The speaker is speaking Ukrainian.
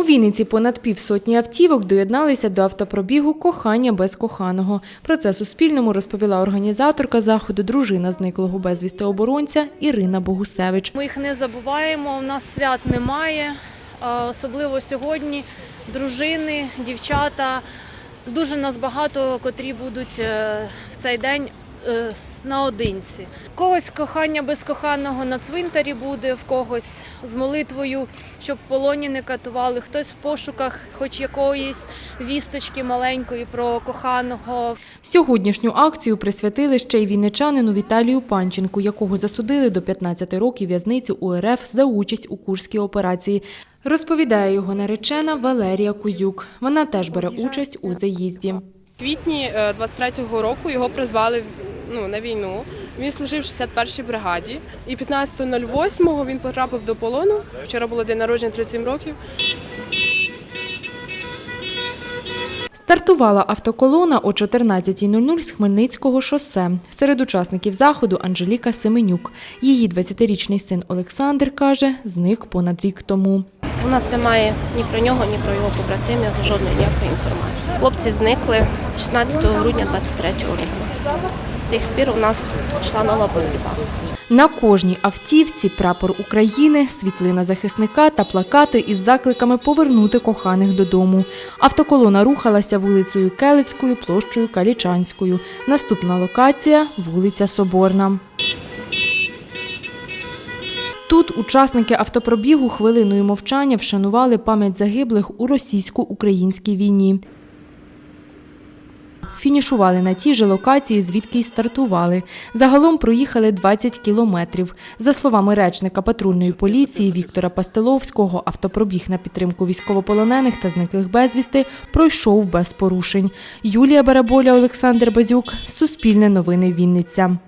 У Вінниці понад півсотні автівок доєдналися до автопробігу Кохання без коханого. Про це Суспільному розповіла організаторка заходу дружина зниклого безвісти оборонця Ірина Богусевич. Ми їх не забуваємо. У нас свят немає, особливо сьогодні. Дружини, дівчата. Дуже нас багато, котрі будуть е, в цей день е, наодинці. В Когось кохання без коханого на цвинтарі буде, в когось з молитвою, щоб в полоні не катували, хтось в пошуках хоч якоїсь вісточки маленької про коханого. Сьогоднішню акцію присвятили ще й вінничанину Віталію Панченку, якого засудили до 15 років в'язниці УРФ за участь у Курській операції. Розповідає його наречена Валерія Кузюк. Вона теж бере участь у заїзді. В квітні е, 23-го року його призвали ну, на війну. Він служив в 61-й бригаді. І 15.08 він потрапив до полону. Вчора було день народження 37 років. Стартувала автоколона о 14.00 з Хмельницького шосе. Серед учасників заходу Анжеліка Семенюк. Її 20-річний син Олександр каже, зник понад рік тому. У нас немає ні про нього, ні про його побратимів жодної ніякої інформації. Хлопці зникли 16 грудня 23 року. З тих пір у нас йшла нова боротьба. На кожній автівці прапор України, світлина захисника та плакати із закликами повернути коханих додому. Автоколона рухалася вулицею Келицькою, площею Калічанською. Наступна локація вулиця Соборна. Тут учасники автопробігу хвилиною мовчання вшанували пам'ять загиблих у російсько-українській війні. Фінішували на тій же локації, звідки й стартували. Загалом проїхали 20 кілометрів. За словами речника патрульної поліції Віктора Пастеловського, автопробіг на підтримку військовополонених та зниклих безвісти пройшов без порушень. Юлія Бараболя, Олександр Базюк, Суспільне новини Вінниця.